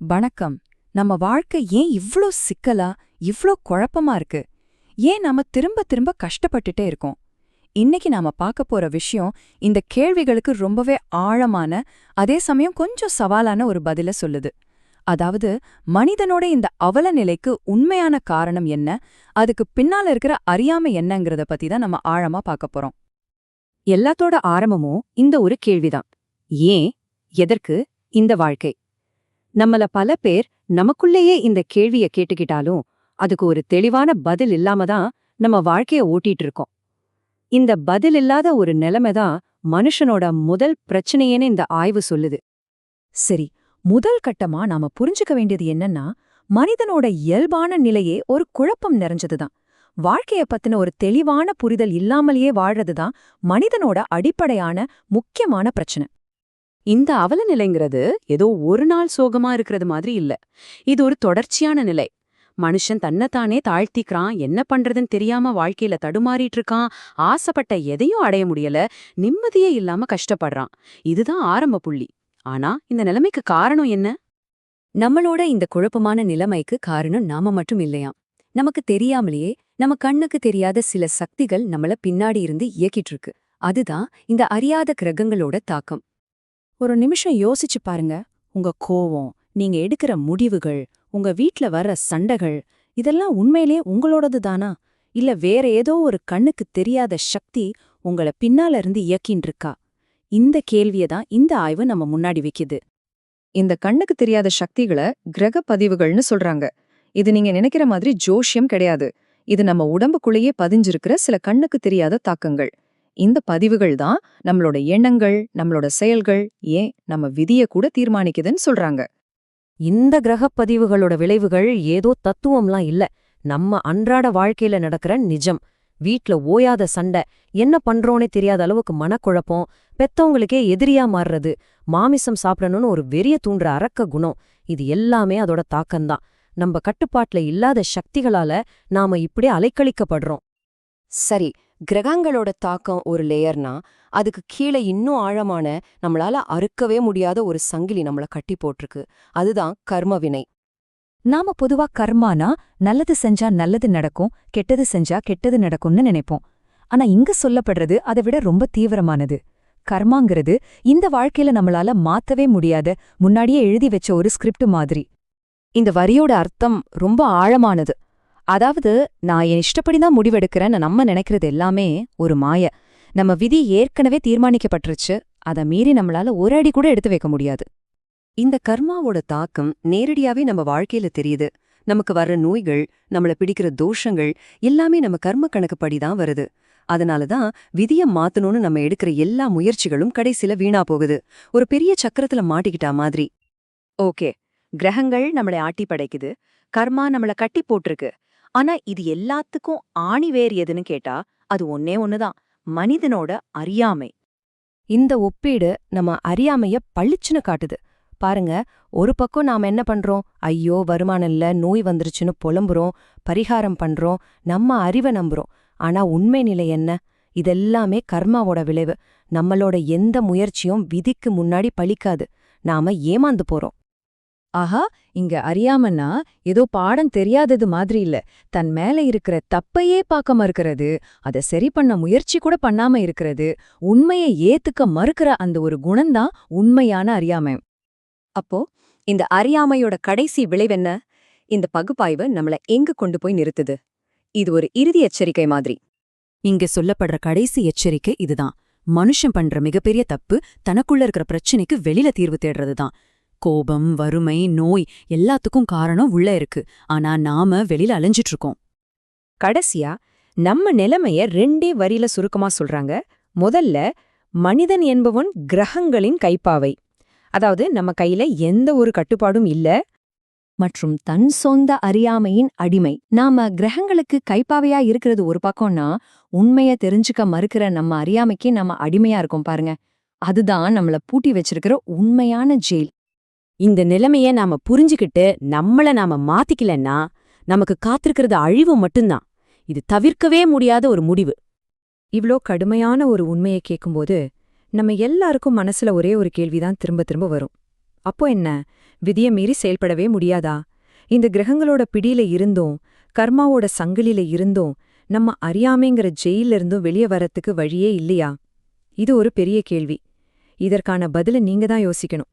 வணக்கம். நம்ம வாழ்க்கை ஏன் இவ்ளோ சிக்கலா இவ்ளோ குழப்பமா இருக்கு? ஏன் நாம திரும்ப திரும்ப கஷ்டப்பட்டுட்டே இருக்கோம்? இன்னைக்கு நாம பார்க்க போற விஷயம் இந்த கேள்விகளுக்கு ரொம்பவே ஆழமான அதே சமயம் கொஞ்சம் சவாலான ஒரு பதில சொல்லுது. அதாவது மனிதனோட இந்த அவல நிலைக்கு உண்மையான காரணம் என்ன? அதுக்கு பின்னால இருக்கிற அறியாமை என்னங்கறத பத்தி தான் நம்ம ஆழமா பார்க்க போறோம். எல்லாத்தோட ஆரம்பமும் இந்த ஒரு கேள்விதான். ஏன்? எதற்கு? இந்த வாழ்க்கை. நம்மள பல பேர் நமக்குள்ளேயே இந்த கேள்விய கேட்டுக்கிட்டாலும் அதுக்கு ஒரு தெளிவான பதில் இல்லாம தான் நம்ம வாழ்க்கைய ஓட்டிட்டு இருக்கோம் இந்த பதில் இல்லாத ஒரு நிலைமை தான் மனுஷனோட முதல் பிரச்சனையேன்னு இந்த ஆய்வு சொல்லுது. சரி முதல் கட்டமா நாம புரிஞ்சுக்க வேண்டியது என்னன்னா மனிதனோட இயல்பான நிலையே ஒரு குழப்பம் நிறைஞ்சதுதான் வாழ்க்கைய பத்தின ஒரு தெளிவான புரிதல் இல்லாமலேயே வாழறதுதான் மனிதனோட அடிப்படையான முக்கியமான பிரச்சனை. இந்த அவல நிலைங்கிறது ஏதோ ஒரு நாள் சோகமா இருக்கிறது மாதிரி இல்ல. இது ஒரு தொடர்ச்சியான நிலை. மனுஷன் தன்னைத்தானே தாழ்த்திக்கிறான் என்ன பண்றதுன்னு தெரியாம வாழ்க்கையில தடுமாறிட்டு இருக்கான் ஆசைப்பட்ட எதையும் அடைய முடியல நிம்மதியே இல்லாம கஷ்டப்படுறான். இதுதான் ஆரம்ப புள்ளி. ஆனா இந்த நிலைமைக்கு காரணம் என்ன? நம்மளோட இந்த குழப்பமான நிலைமைக்கு காரணம் நாம மட்டும் இல்லையாம். நமக்கு தெரியாமலேயே நம்ம கண்ணுக்கு தெரியாத சில சக்திகள் நம்மள பின்னாடி இருந்து இயக்கிட்டு இருக்கு அதுதான் இந்த அறியாத கிரகங்களோட தாக்கம். ஒரு நிமிஷம் யோசிச்சு பாருங்க. உங்க கோவம் நீங்க எடுக்கிற முடிவுகள் உங்க வீட்ல வர்ற சண்டைகள் இதெல்லாம் உண்மையிலே உங்களோடது தானா? இல்ல வேற ஏதோ ஒரு கண்ணுக்கு தெரியாத சக்தி உங்கள பின்னால இருந்து இயக்கின்னு இருக்கா இந்த கேள்விய தான் இந்த ஆய்வு நம்ம முன்னாடி வைக்குது. இந்த கண்ணுக்கு தெரியாத சக்திகளை கிரக பதிவுகள்னு சொல்றாங்க. இது நீங்க நினைக்கிற மாதிரி ஜோஷ்யம் கிடையாது. இது நம்ம உடம்புக்குள்ளேயே பதிஞ்சிருக்கிற சில கண்ணுக்கு தெரியாத தாக்கங்கள். இந்த பதிவுகள் தான் நம்மளோட எண்ணங்கள் நம்மளோட செயல்கள் ஏன் நம்ம விதிய கூட தீர்மானிக்குதுன்னு சொல்றாங்க. இந்த கிரகப் பதிவுகளோட விளைவுகள் ஏதோ தத்துவம்லாம் இல்ல. நம்ம அன்றாட வாழ்க்கையில நடக்கிற நிஜம். வீட்ல ஓயாத சண்டை என்ன பண்றோனே தெரியாத அளவுக்கு மனக்குழப்பம் பெத்தவங்களுக்கே எதிரியா மாறுறது மாமிசம் சாப்பிடணும்னு ஒரு வெறிய தூண்டுற அரக்க குணம் இது எல்லாமே அதோட தாக்கம்தான். நம்ம கட்டுப்பாட்டுல இல்லாத சக்திகளால நாம இப்படி அலைக்கழிக்கப்படுறோம். சரி கிரகங்களோட தாக்கம் ஒரு லேயர்னா அதுக்கு கீழே இன்னும் ஆழமான நம்மளால அறுக்கவே முடியாத ஒரு சங்கிலி நம்மள கட்டி போட்டிருக்கு. அதுதான் கர்ம வினை. நாம பொதுவா கர்மானா நல்லது செஞ்சா நல்லது நடக்கும் கெட்டது செஞ்சா கெட்டது நடக்கும்னு நினைப்போம். ஆனா இங்க சொல்லப்படுறது அதை விட ரொம்ப தீவிரமானது. கர்மாங்கிறது இந்த வாழ்க்கையில நம்மளால மாத்தவே முடியாத முன்னாடியே எழுதி வச்ச ஒரு ஸ்கிரிப்ட் மாதிரி. இந்த வரியோட அர்த்தம் ரொம்ப ஆழமானது. அதாவது நான் என் இஷ்டப்படி தான் முடிவெடுக்கிறேன்னு நம்ம நினைக்கிறது எல்லாமே ஒரு மாய. நம்ம விதி ஏற்கனவே தீர்மானிக்கப்பட்டுருச்சு. அதை மீறி நம்மளால ஒரு அடி கூட எடுத்து வைக்க முடியாது. இந்த கர்மாவோட தாக்கம் நேரடியாவே நம்ம வாழ்க்கையில தெரியுது. நமக்கு வர்ற நோய்கள் நம்மள பிடிக்கிற தோஷங்கள் எல்லாமே நம்ம கர்ம கணக்குப்படி தான் வருது. அதனால தான் விதிய மாத்தணும்னு நம்ம எடுக்கிற எல்லா முயற்சிகளும் கடைசில வீணா போகுது. ஒரு பெரிய சக்கரத்துல மாட்டிக்கிட்டா மாதிரி. ஓகே. கிரகங்கள் நம்மளை ஆட்டி படைக்குது கர்மா நம்மள கட்டி போட்டிருக்கு. ஆனா இது எல்லாத்துக்கும் ஆணி வேர் எதுன்னு கேட்டா அது ஒன்னே ஒண்ணுதான். மனிதனோட அறியாமை. இந்த ஒப்பீடு நம்ம அறியாமைய பளிச்சுன்னு காட்டுது. பாருங்க ஒரு பக்கம் நாம என்ன பண்றோம்? ஐயோ வருமானம் இல்ல நோய் வந்துருச்சுன்னு புலம்புறோம் பரிகாரம் பண்றோம் நம்ம அறிவை நம்புறோம். ஆனா உண்மை நிலை என்ன? இதெல்லாமே கர்மாவோட விளைவு. நம்மளோட எந்த முயற்சியும் விதிக்கு முன்னாடி பழிக்காது. நாம ஏமாந்து போறோம். ஆஹா இங்க அறியாமன்னா ஏதோ பாடம் தெரியாதது மாதிரி இல்ல. தன் மேல இருக்கிற தப்பையே பார்க்க மறுக்கிறது அதை சரி பண்ண முயற்சி கூட பண்ணாம இருக்கிறது உண்மையை ஏத்துக்க மறுக்கிற அந்த ஒரு குணம்தான் உண்மையான அறியாமை. அப்போ இந்த அறியாமையோட கடைசி விளைவென்ன இந்த பகுப்பாய்வு நம்மள எங்க கொண்டு போய் நிறுத்துது? இது ஒரு இறுதி எச்சரிக்கை மாதிரி. இங்க சொல்லப்படுற கடைசி எச்சரிக்கை இதுதான். மனுஷன் பண்ற மிகப்பெரிய தப்பு தனக்குள்ள இருக்கிற பிரச்சனைக்கு வெளியில தீர்வு தேடுறதுதான். கோபம் வறுமை நோய் எல்லாத்துக்கும் காரணம் உள்ள இருக்கு. ஆனா நாம வெளியில அலைஞ்சிட்டு இருக்கோம். கடைசியா நம்ம நிலைமைய ரெண்டே வரியில சுருக்கமா சொல்றாங்க. முதல்ல மனிதன் என்பவன் கிரகங்களின் கைப்பாவை. அதாவது நம்ம கையில எந்த ஒரு கட்டுப்பாடும் இல்ல. மற்றும் தன் சொந்த அறியாமையின் அடிமை. நாம கிரகங்களுக்கு கைப்பாவையா இருக்கிறது ஒரு பக்கம்னா உண்மைய தெரிஞ்சுக்க மறுக்கிற நம்ம அறியாமைக்கு நம்ம அடிமையா இருக்கோம் பாருங்க. அதுதான் நம்மள பூட்டி வச்சிருக்கிற உண்மையான ஜெயில். இந்த நிலைமைய நாம புரிஞ்சுக்கிட்டு நம்மள நாம மாத்திக்கலன்னா நமக்கு காத்திருக்கிறது அழிவு மட்டும்தான். இது தவிர்க்கவே முடியாத ஒரு முடிவு. இவ்ளோ கடுமையான ஒரு உண்மையை கேட்கும்போது நம்ம எல்லாருக்கும் மனசுல ஒரே ஒரு கேள்விதான் திரும்ப திரும்ப வரும். அப்போ என்ன? விதிய மீறி செயல்படவே முடியாதா? இந்த கிரகங்களோட பிடியில இருந்தோம் கர்மாவோட சங்கிலில இருந்தோம் நம்ம அறியாமைங்கிற ஜெயிலிருந்தும் வெளியே வரத்துக்கு வழியே இல்லையா? இது ஒரு பெரிய கேள்வி. இதற்கான பதில நீங்க தான் யோசிக்கணும்.